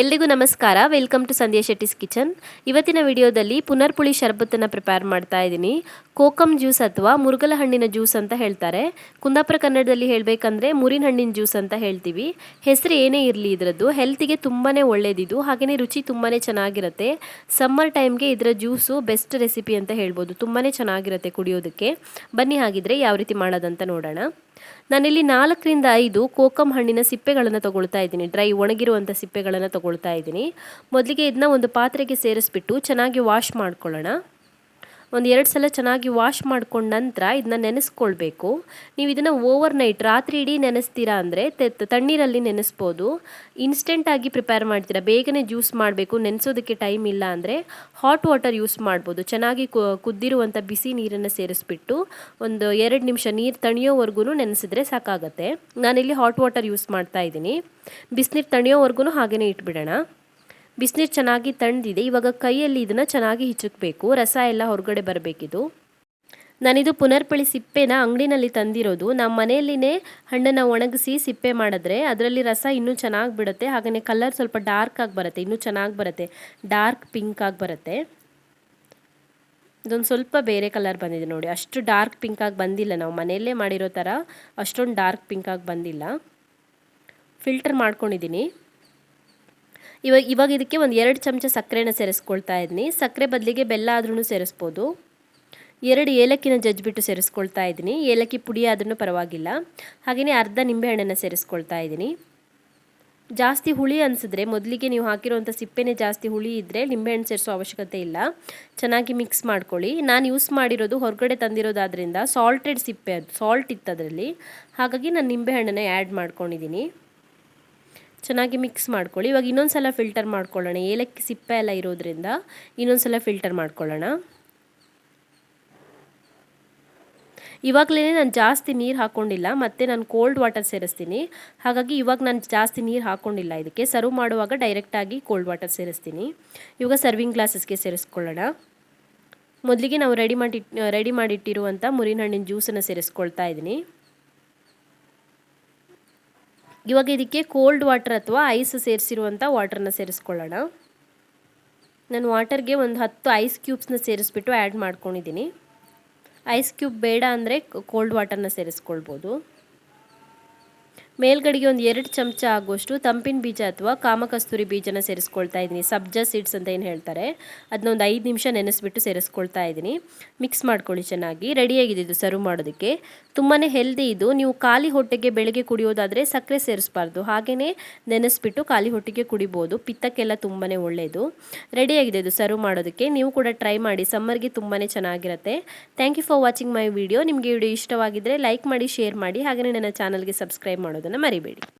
ಎಲ್ರಿಗೂ ನಮಸ್ಕಾರ. Welcome to Sandhya Shetty's kitchen ಇವತ್ತಿನ ವಿಡಿಯೋದಲ್ಲಿ ಪುನರ್ಪುಳಿ ಶರಬತ್ತನ್ನು ಪ್ರಿಪೇರ್ ಮಾಡ್ತಾ ಇದ್ದೀನಿ. ಕೋಕಮ್ ಜ್ಯೂಸ್ ಅಥವಾ ಮುರುಗಲ ಹಣ್ಣಿನ ಜ್ಯೂಸ್ ಅಂತ ಹೇಳ್ತಾರೆ. ಕುಂದಾಪುರ ಕನ್ನಡದಲ್ಲಿ ಹೇಳಬೇಕಂದ್ರೆ ಮುರಿನ ಹಣ್ಣಿನ ಜ್ಯೂಸ್ ಅಂತ ಹೇಳ್ತೀವಿ. ಹೆಸರು ಏನೇ ಇರಲಿ ಇದರದ್ದು ಹೆಲ್ತಿಗೆ ತುಂಬಾ ಒಳ್ಳೆಯದಿದು ಹಾಗೆಯೇ ರುಚಿ ತುಂಬಾ ಚೆನ್ನಾಗಿರುತ್ತೆ. ಸಮ್ಮರ್ ಟೈಮ್ಗೆ ಇದರ ಜ್ಯೂಸು ಬೆಸ್ಟ್ ರೆಸಿಪಿ ಅಂತ ಹೇಳ್ಬೋದು. ತುಂಬಾ ಚೆನ್ನಾಗಿರುತ್ತೆ ಕುಡಿಯೋದಕ್ಕೆ. ಬನ್ನಿ ಹಾಗಿದ್ರೆ ಯಾವ ರೀತಿ ಮಾಡೋದಂತ ನೋಡೋಣ. ನಾನಿಲ್ಲಿ ನಾಲ್ಕರಿಂದ ಐದು ಕೋಕಮ್ ಹಣ್ಣಿನ ಸಿಪ್ಪೆಗಳನ್ನು ತಗೊಳ್ತಾ ಇದ್ದೀನಿ. ಡ್ರೈ ಒಣಗಿರುವಂಥ ಸಿಪ್ಪೆಗಳನ್ನು ತಗೊಳ್ತಾ ಇದ್ದೀನಿ. ಮೊದಲಿಗೆ ಇದನ್ನ ಒಂದು ಪಾತ್ರೆಗೆ ಸೇರಿಸ್ಬಿಟ್ಟು ಚೆನ್ನಾಗಿ ವಾಶ್ ಮಾಡ್ಕೊಳ್ಳೋಣ. ಒಂದು ಎರಡು ಸಲ ಚೆನ್ನಾಗಿ ವಾಶ್ ಮಾಡ್ಕೊಂಡ ನಂತರ ಇದನ್ನ ನೆನೆಸ್ಕೊಳ್ಬೇಕು. ನೀವು ಇದನ್ನು ಓವರ್ ನೈಟ್ ರಾತ್ರಿ ಇಡೀ ನೆನೆಸ್ತೀರಾ ಅಂದರೆ ತಣ್ಣೀರಲ್ಲಿ ನೆನೆಸ್ಬೋದು. ಇನ್ಸ್ಟೆಂಟಾಗಿ ಪ್ರಿಪೇರ್ ಮಾಡ್ತೀರಾ. ಬೇಗನೆ ಜ್ಯೂಸ್ ಮಾಡಬೇಕು. ನೆನೆಸೋದಕ್ಕೆ ಟೈಮ್ ಇಲ್ಲ ಅಂದರೆ ಹಾಟ್ ವಾಟರ್ ಯೂಸ್ ಮಾಡ್ಬೋದು. ಚೆನ್ನಾಗಿ ಕುದ್ದಿರುವಂಥ ಬಿಸಿ ನೀರನ್ನು ಸೇರಿಸ್ಬಿಟ್ಟು ಒಂದು ಎರಡು ನಿಮಿಷ ನೀರು ತಣಿಯೋವರೆಗೂ ನೆನೆಸಿದ್ರೆ ಸಾಕಾಗತ್ತೆ. ನಾನಿಲ್ಲಿ ಹಾಟ್ ವಾಟರ್ ಯೂಸ್ ಮಾಡ್ತಾ ಇದ್ದೀನಿ. ಬಿಸಿನೀರು ತಣಿಯೋವರೆಗೂ ಹಾಗೆಯೇ ಇಟ್ಬಿಡೋಣ. ಬಿಸಿನೀರು ಚೆನ್ನಾಗಿ ತಣ್ಣದಿದೆ ಇವಾಗ ಕೈಯಲ್ಲಿ ಇದನ್ನು ಚೆನ್ನಾಗಿ ಹಿಚುಕ್ಬೇಕು. ರಸ ಎಲ್ಲ ಹೊರಗಡೆ ಬರಬೇಕಿದು. ನಾನಿದು ಪುನರ್ಪಳಿ ಸಿಪ್ಪೆನ ಅಂಗಡಿನಲ್ಲಿ ತಂದಿರೋದು. ನಮ್ಮ ಮನೆಯಲ್ಲಿನೇ ಹಣ್ಣನ್ನು ಒಣಗಿಸಿ ಸಿಪ್ಪೆ ಮಾಡಿದ್ರೆ ಅದರಲ್ಲಿ ರಸ ಇನ್ನೂ ಚೆನ್ನಾಗಿ ಬಿಡುತ್ತೆ. ಹಾಗೆಯೇ ಕಲರ್ ಸ್ವಲ್ಪ ಡಾರ್ಕ್ ಆಗಿ ಬರುತ್ತೆ. ಇನ್ನೂ ಚೆನ್ನಾಗಿ ಬರುತ್ತೆ. ಡಾರ್ಕ್ ಪಿಂಕ್ ಆಗಿ ಬರುತ್ತೆ. ಇದೊಂದು ಸ್ವಲ್ಪ ಬೇರೆ ಕಲರ್ ಬಂದಿದೆ ನೋಡಿ. ಅಷ್ಟು ಡಾರ್ಕ್ ಪಿಂಕ್ ಆಗಿ ಬಂದಿಲ್ಲ. ನಾವು ಮನೆಯಲ್ಲೇ ಮಾಡಿರೋ ಥರ ಅಷ್ಟೊಂದು ಡಾರ್ಕ್ ಪಿಂಕ್ ಆಗಿ ಬಂದಿಲ್ಲ. ಫಿಲ್ಟರ್ ಮಾಡ್ಕೊಂಡಿದ್ದೀನಿ ಇವಾಗ ಇವಾಗ ಇದಕ್ಕೆ ಒಂದು ಎರಡು ಚಮಚ ಸಕ್ಕರೆನ ಸೇರಿಸ್ಕೊಳ್ತಾ ಇದ್ದೀನಿ ಸಕ್ಕರೆ ಬದಲಿಗೆ ಬೆಲ್ಲ ಆದ್ರೂ ಸೇರಿಸ್ಬೋದು. ಎರಡು ಏಲಕ್ಕಿನ ಜಜ್ಜಿಬಿಟ್ಟು ಸೇರಿಸ್ಕೊಳ್ತಾ ಇದ್ದೀನಿ ಏಲಕ್ಕಿ ಪುಡಿ ಆದ್ರೂ ಪರವಾಗಿಲ್ಲ. ಹಾಗೆಯೇ ಅರ್ಧ ನಿಂಬೆಹಣ್ಣನ್ನು ಸೇರಿಸ್ಕೊಳ್ತಾ ಇದ್ದೀನಿ ಜಾಸ್ತಿ ಹುಳಿ ಅನಿಸಿದ್ರೆ ಮೊದಲಿಗೆ ನೀವು ಹಾಕಿರುವಂಥ ಸಿಪ್ಪೆನೇ ಜಾಸ್ತಿ ಹುಳಿ ಇದ್ದರೆ ನಿಂಬೆಹಣ್ಣು ಸೇರಿಸೋ ಅವಶ್ಯಕತೆ ಇಲ್ಲ. ಚೆನ್ನಾಗಿ ಮಿಕ್ಸ್ ಮಾಡ್ಕೊಳ್ಳಿ. ನಾನು ಯೂಸ್ ಮಾಡಿರೋದು ಹೊರಗಡೆ ತಂದಿರೋದಾದ್ರಿಂದ ಸಾಲ್ಟೆಡ್ ಸಿಪ್ಪೆ ಅದು ಸಾಲ್ಟ್ ಇತ್ತು ಅದರಲ್ಲಿ ಹಾಗಾಗಿ ನಾನು ನಿಂಬೆಹಣ್ಣನ್ನು ಆ್ಯಡ್ ಮಾಡ್ಕೊಂಡಿದ್ದೀನಿ ಚೆನ್ನಾಗಿ ಮಿಕ್ಸ್ ಮಾಡ್ಕೊಳ್ಳಿ. ಇವಾಗ ಇನ್ನೊಂದು ಸಲ ಫಿಲ್ಟರ್ ಮಾಡ್ಕೊಳ್ಳೋಣ. ಏಲಕ್ಕಿ ಸಿಪ್ಪೆ ಎಲ್ಲ ಇರೋದ್ರಿಂದ ಇನ್ನೊಂದು ಸಲ ಫಿಲ್ಟರ್ ಮಾಡ್ಕೊಳ್ಳೋಣ. ಇವಾಗಲೇ ನಾನು ಜಾಸ್ತಿ ನೀರು ಹಾಕ್ಕೊಂಡಿಲ್ಲ ಮತ್ತು ನಾನು ಕೋಲ್ಡ್ ವಾಟರ್ ಸೇರಿಸ್ತೀನಿ. ಹಾಗಾಗಿ ಇವಾಗ ನಾನು ಜಾಸ್ತಿ ನೀರು ಹಾಕ್ಕೊಂಡಿಲ್ಲ ಇದಕ್ಕೆ. ಸರ್ವ್ ಮಾಡುವಾಗ ಡೈರೆಕ್ಟಾಗಿ ಕೋಲ್ಡ್ ವಾಟರ್ ಸೇರಿಸ್ತೀನಿ. ಇವಾಗ ಸರ್ವಿಂಗ್ ಗ್ಲಾಸಸ್ಗೆ ಸೇರಿಸ್ಕೊಳ್ಳೋಣ. ಮೊದಲಿಗೆ ನಾವು ರೆಡಿ ಮಾಡಿ ರೆಡಿ ಮಾಡಿಟ್ಟಿರುವಂಥ ಮುರಿನ ಹಣ್ಣಿನ ಜ್ಯೂಸನ್ನು ಸೇರಿಸ್ಕೊಳ್ತಾ ಇದ್ದೀನಿ. ಇವಾಗ ಇದಕ್ಕೆ ಕೋಲ್ಡ್ ವಾಟರ್ ಅಥವಾ ಐಸ್ ಸೇರಿಸಿರುವಂಥ ವಾಟರ್ನ ಸೇರಿಸ್ಕೊಳ್ಳೋಣ. ನಾನು ವಾಟರ್ಗೆ ಒಂದು ಹತ್ತು ಐಸ್ ಕ್ಯೂಬ್ಸ್ನ ಸೇರಿಸ್ಬಿಟ್ಟು ಆ್ಯಡ್ ಮಾಡ್ಕೊಂಡಿದ್ದೀನಿ ಐಸ್ ಕ್ಯೂಬ್ ಬೇಡ ಅಂದರೆ ಕೋಲ್ಡ್ ವಾಟರ್ನ ಸೇರಿಸ್ಕೊಳ್ಬೋದು. ಮೇಲ್ಗಡೆಗೆ ಒಂದು ಎರಡು ಚಮಚ ಆಗುವಷ್ಟು ತಂಪಿನ ಬೀಜ ಅಥವಾ ಕಾಮಕಸ್ತೂರಿ ಬೀಜನ ಸೇರಿಸ್ಕೊಳ್ತಾ ಇದ್ದೀನಿ. ಸಬ್ಜಾ ಸೀಡ್ಸ್ ಅಂತ ಏನು ಹೇಳ್ತಾರೆ ಅದನ್ನ ಒಂದು ಐದು ನಿಮಿಷ ನೆನೆಸ್ಬಿಟ್ಟು ಸೇರಿಸ್ಕೊಳ್ತಾ ಇದ್ದೀನಿ. ಮಿಕ್ಸ್ ಮಾಡ್ಕೊಳ್ಳಿ ಚೆನ್ನಾಗಿ. ರೆಡಿಯಾಗಿದೆ ಇದು ಸರ್ವ್ ಮಾಡೋದಕ್ಕೆ. ತುಂಬಾ ಹೆಲ್ದಿ ಇದು. ನೀವು ಖಾಲಿ ಹೊಟ್ಟೆಗೆ ಬೆಳಗ್ಗೆ ಕುಡಿಯೋದಾದರೆ ಸಕ್ಕರೆ ಸೇರಿಸಬಾರ್ದು. ಹಾಗೆಯೇ ನೆನೆಸ್ಬಿಟ್ಟು ಖಾಲಿ ಹೊಟ್ಟೆಗೆ ಕುಡಿಬೋದು. ಪಿತ್ತಕ್ಕೆಲ್ಲ ತುಂಬಾ ಒಳ್ಳೆಯದು ರೆಡಿಯಾಗಿದೆ ಇದು ಸರ್ವ್ ಮಾಡೋದಕ್ಕೆ. ನೀವು ಕೂಡ ಟ್ರೈ ಮಾಡಿ. ಸಮ್ಮರ್ಗೆ ತುಂಬಾ ಚೆನ್ನಾಗಿರುತ್ತೆ. Thank you for watching my video ನಿಮಗೆ ವಿಡಿಯೋ ಇಷ್ಟವಾಗಿದ್ದರೆ ಲೈಕ್ ಮಾಡಿ, ಶೇರ್ ಮಾಡಿ. ಹಾಗೆಯೇ ನನ್ನ ಚಾನಲ್ಗೆ ಸಬ್ಸ್ಕ್ರೈಬ್ ಮಾಡೋದು ಮರಿಬೇಡಿ.